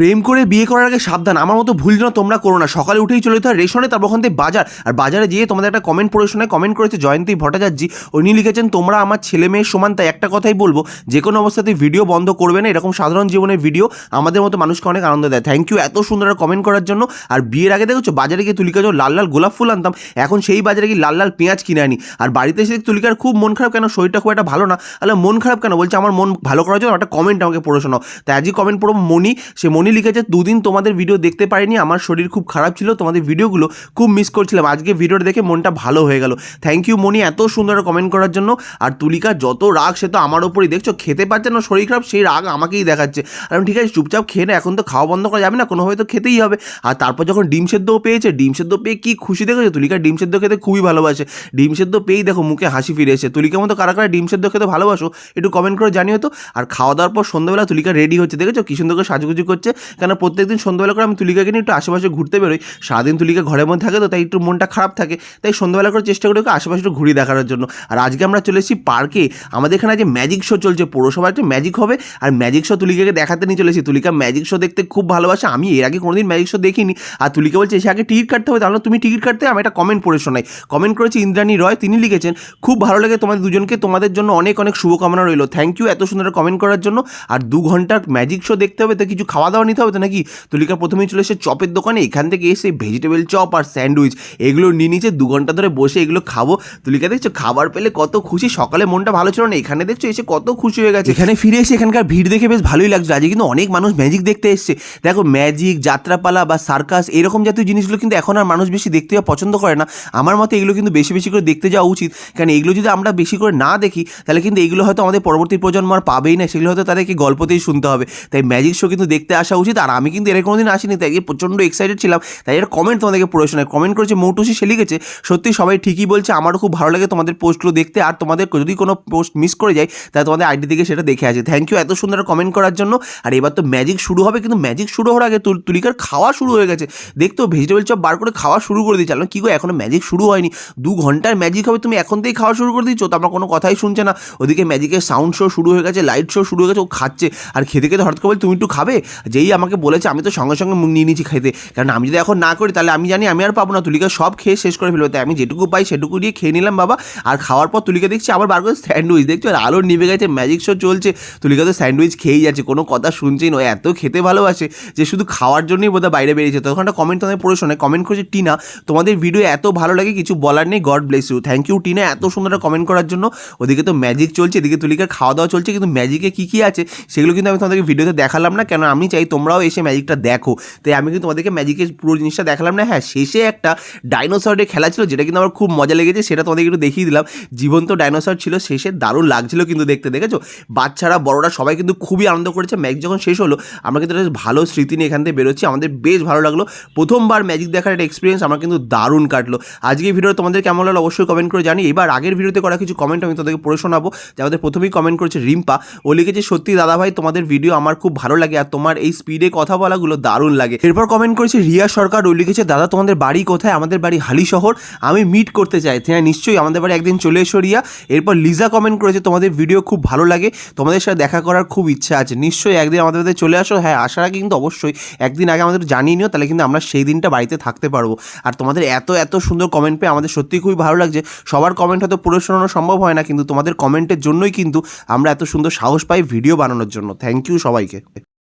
প্রেম করে বিয়ে করার আগে সাবধান। আমার মতো ভুল যেন তোমরা করো না। সকালে উঠেই চলে যেতে হয় রেশনে, তারপর ওখান থেকে বাজার। আর বাজারে গিয়ে তোমাদের একটা কমেন্ট পড়ে শোনায়। কমেন্ট করেছে জয়ন্তী ভট্টাচার্য। উনি লিখেছেন, তোমরা আমার ছেলে মেয়ের সমান। তাই একটা কথাই বলব, যে কোনো অবস্থাতে ভিডিও বন্ধ করবে না। এরকম সাধারণ জীবনের ভিডিও আমাদের মতো মানুষকে অনেক আনন্দ দেয়। থ্যাংক ইউ এত সুন্দর কমেন্ট করার জন্য। আর বিয়ের আগে দেখেছ, বাজারে গিয়ে তুলিকা যখন লাল লাল গোলাপ ফুল আনতাম। এখন সেই বাজারে গিয়ে লাল লাল পেঁয়াজ কিনে আনি। আর বাড়িতে এসে তুলিকার খুব মন খারাপ, কেন শরীরটা খুব একটা ভালো না। তাহলে মন খারাপ কেন? বলছে, আমার মন ভালো করার জন্য একটা কমেন্ট আমাকে পড়ে শোনাও। তাই আজকে কমেন্ট পড়ব মনি সে মনি লিখেছে, দুদিন তোমাদের ভিডিও দেখতে পারিনি, আমার শরীর খুব খারাপ ছিল, তোমাদের ভিডিওগুলো খুব মিস করছিলাম। আজকে ভিডিওটা দেখে মনটা ভালো হয়ে গেল। থ্যাংক ইউ মনি এত সুন্দর কমেন্ট করার জন্য। আর তুলিকা, যত রাগ সে তো আমার ওপরই দেখছ, খেতে পারছে না, শরীর খারাপ, সেই রাগ আমাকেই দেখাচ্ছে। আমি ঠিক আছে, চুপচাপ খেয়ে না, এখন তো খাওয়া বন্ধ করা যাবে না, কোনোভাবে তো খেতেই হবে। আর তারপর যখন ডিম সেদ্ধও পেয়েছে, ডিম সেদ্ধ পেয়ে কি খুশি দেখেছ? তুলিকা, ডিম সেদ্ধ খেতে খুবই ভালোবাসে। ডিম সেদ্ধ পেয়েই দেখো মুখে হাসি ফিরে এসে তুলিকার মতো কারা কারা ডিম সেদ্ধ খেতে ভালোবাসো, একটু কমেন্ট করে জানিও তো। আর খাওয়া দাওয়ার পর সন্ধ্যাবেলা তুলিকা রেডি হচ্ছে, দেখেছ? কি সুন্দর করে সাজুগুজু করছে। কেন প্রত্যেকদিন সন্ধ্যাবেলা করে আমি তুলিকাকে নিয়ে একটু আশেপাশে ঘুরতে বেরোই। সারাদিন তুলিকা ঘরের মধ্যে থাকে তো, তাই একটু মনটা খারাপ থাকে। তাই সন্ধ্যাবেলা করে চেষ্টা করি আশেপাশে একটু ঘুরিয়ে দেখানোর জন্য। আর আজকে আমরা চলে এসেছি পার্কে। আমাদের এখানে যে ম্যাজিক শো চলছে, পৌরসভার একটা ম্যাজিক হবে। আর ম্যাজিক শো তুলিকাকে দেখাতে নিয়ে চলেছি তুলিকা ম্যাজিক শো দেখতে খুব ভালোবাসে। আমি এর আগে কোনোদিন ম্যাজিক শো দেখিনি। আর তুলিকা বলছে, এসে আগে টিকিট কাটতে হবে। তাহলে তুমি টিকিট কাটতে আমি একটা কমেন্ট পড়ে শোনাই। কমেন্ট করেছি ইন্দ্রাণী রয়। তিনি লিখেছেন, খুব ভালো লাগে তোমাদের দুজনকে। তোমাদের জন্য অনেক অনেক শুভকামনা রইল। থ্যাংক ইউ এত সুন্দর কমেন্ট করার জন্য। আর দু ঘণ্টার ম্যাজিক শো দেখতে হবে তো কিছু খাওয়া দাওয়া নিতে হবে তো নাকি? তুলিকা প্রথমেই চলে এসে চপের দোকানে, এখান থেকে এসে ভেজিটেবল চপ আর স্যান্ডউইচ এগুলো নিয়ে নিচে দু ঘণ্টা ধরে বসে এগুলো খাব। তুলিকা, দেখছ, খাবার পেলে কত খুশি, সকালে মনটা ভালো ছিল না, এখানে দেখছ, এসে কত খুশি হয়ে গেছে। এখানে ফিরে এসে এখানকার ভিড় দেখে বেশ ভালোই লাগছে আজকে কিন্তু অনেক মানুষ ম্যাজিক দেখতে এসছে। দেখো ম্যাজিক যাত্রাপালা বা সার্কাস এরকম জাতীয় জিনিসগুলো কিন্তু এখন আর মানুষ বেশি দেখতে পছন্দ করে না। আমার মতে এগুলো কিন্তু বেশি বেশি করে দেখতে যাওয়া উচিত, কারণ এগুলো যদি আমরা বেশি করে না দেখি, তাহলে কিন্তু এগুলো হয়তো আমাদের পরবর্তী প্রজন্ম আর পাবেই না, সেগুলো হয়তো তাদেরকে গল্পতেই শুনতে হবে। তাই ম্যাজিক শো কিন্তু দেখতে আসা উচিত আর আমি কিন্তু এর কোনোদিন আসিনি, তাই প্রচণ্ড এক্সাইটেড ছিলাম। তাই এর কমেন্ট তোমাদেরকে পড়ে শোনায় কমেন্ট করেছে মৌটুসি সে লিখেছে সত্যি সবাই ঠিকই বলছে, আমারও খুব ভালো লাগে তোমাদের পোস্টগুলো দেখতে। আর তোমাদের যদি কোনো পোস্ট মিস করে যায়, তাহলে তোমাদের আইডি থেকে সেটা দেখে আছে থ্যাংক ইউ এত সুন্দর কমেন্ট করার জন্য। আর এবার তো ম্যাজিক শুরু হবে, কিন্তু ম্যাজিক শুরু হওয়ার আগে তুল- তুলিকার খাওয়া শুরু হয়ে গেছে। দেখতো ভেজিটেবল চপ বার করে খাওয়া শুরু করে দিয়েছে। কি গো, এখনও ম্যাজিক শুরু হয়নি। দু ঘণ্টার ম্যাজিক হবে, তুমি এখন থেকেই খাওয়া শুরু করে দিচ্ছ? তো আমার কোনো কথাই শুনছে না। ওদিকে ম্যাজিকের সাউন্ড শো শুরু হয়ে গেছে লাইট শো শুরু হয়ে গেছে, ও খাচ্ছে। আর খেতে খেতে হঠাৎ করে বলে, তুমি একটু খাবে? যেই আমাকে বলেছে, আমি তো সঙ্গে সঙ্গে নিয়ে নিয়েছি খেতে। কারণ আমি যদি এখন না করি, তাহলে আমি জানি আমি আর পাবো না। তুলিকা সব খেয়ে শেষ করে ফেলবে। তাই আমি যেটুকু পাই সেটুকু দিয়ে খেয়ে নিলাম বাবা। আর খাওয়ার পর তুলিকা দেখছি আবার বার করে স্যান্ডউইচ। দেখছ? আর আলো নিভে গেছে ম্যাজিক শো চলছে। তুলিকা তো স্যান্ডউইচ খেয়েই যাচ্ছে, কোনো কথা শুনছেই নয় এত খেতে ভালোবাসে যে শুধু খাওয়ার জন্যই বোধহয় বাইরে বেরিয়েছে। তখন একটা কমেন্ট তোমাদের পড়ে শোনায়। কমেন্ট করেছে, টিনা, তোমাদের ভিডিও এত ভালো লাগে, কিছু বলার নেই। God bless you thank you Tina, এত সুন্দর কমেন্ট করার জন্য। ওদিকে তো ম্যাজিক চলছে, এদিকে তুলিকার খাওয়া দাওয়া চলছে, কিন্তু ম্যাজিকে কী কী আছে, সেগুলো কিন্তু আমি তোমাদেরকে ভিডিওতে দেখালাম না। কেন আমি চাই তোমরাও এসে ম্যাজিকটা দেখো। তাই আমি কিন্তু তোমাদেরকে ম্যাজিকের পুরো জিনিসটা দেখালাম না হ্যাঁ শেষে একটা ডাইনোসরের খেলা ছিল, যেটা কিন্তু আমার খুব মজা লেগেছে, সেটা তোমাদেরকে একটু দেখিয়ে দিলাম। জীবন্ত ডাইনোসর ছিল, শেষে দারুণ লাগছিল কিন্তু দেখতে, দেখেছ? বাচ্চারা, বড়রা সবাই কিন্তু খুবই আনন্দ করেছে ম্যাজিক যখন শেষ হলো, আমরা কিন্তু ভালো স্মৃতি নিয়ে এখান থেকে বেরোচ্ছি, আমাদের বেশ ভালো লাগল। প্রথমবার ম্যাজিক দেখার একটা এক্সপিরিয়েন্স আমার কিন্তু দারুণ কাটলো। আজকে ভিডিও তোমাদের কেমন লাগল অবশ্যই কমেন্ট করে জানি এবার আগের ভিডিওতে করা কিছু কমেন্ট আমি তাদেরকে পড়ে শোনাবো যে আমাদের প্রথমেই কমেন্ট করেছে রিম্পা। ও লিখেছে, সত্যি দাদাভাই, তোমাদের ভিডিও আমার খুব ভালো লাগে আর তোমার এই স্পিডে কথা বলাগুলো দারুণ লাগে। এরপর কমেন্ট করেছে, রিয়া সরকার ও লিখেছে, দাদা, তোমাদের বাড়ি কোথায়? আমাদের বাড়ি হালি শহর। আমি মিট করতে চাই। হ্যাঁ নিশ্চয়ই আমাদের বাড়ি একদিন চলে এসো রিয়া। এরপর লিজা কমেন্ট করেছে, তোমাদের ভিডিও খুব ভালো লাগে। তোমাদের সাথে দেখা করার খুব ইচ্ছা আছে। নিশ্চয়ই একদিন আমাদের বাড়িতে চলে আসো। হ্যাঁ আসার আগে কিন্তু অবশ্যই একদিন আগে আমাদের জানিয়ে নিও, তাহলে কিন্তু আমরা সেই দিনটা বাড়িতে থাকতে পারব। আর তোমাদের এত এত সুন্দর কমেন্ট পেয়ে আমাদের সত্যিই খুবই ভালো লাগছে। সবার কমেন্ট হয়তো পুরো শোনানো সম্ভব হয় না, কিন্তু তোমাদের কমেন্টের জন্যই কিন্তু আমরা এত সুন্দর সাহস পাই ভিডিও বানানোর জন্য। থ্যাংক ইউ সবাইকে।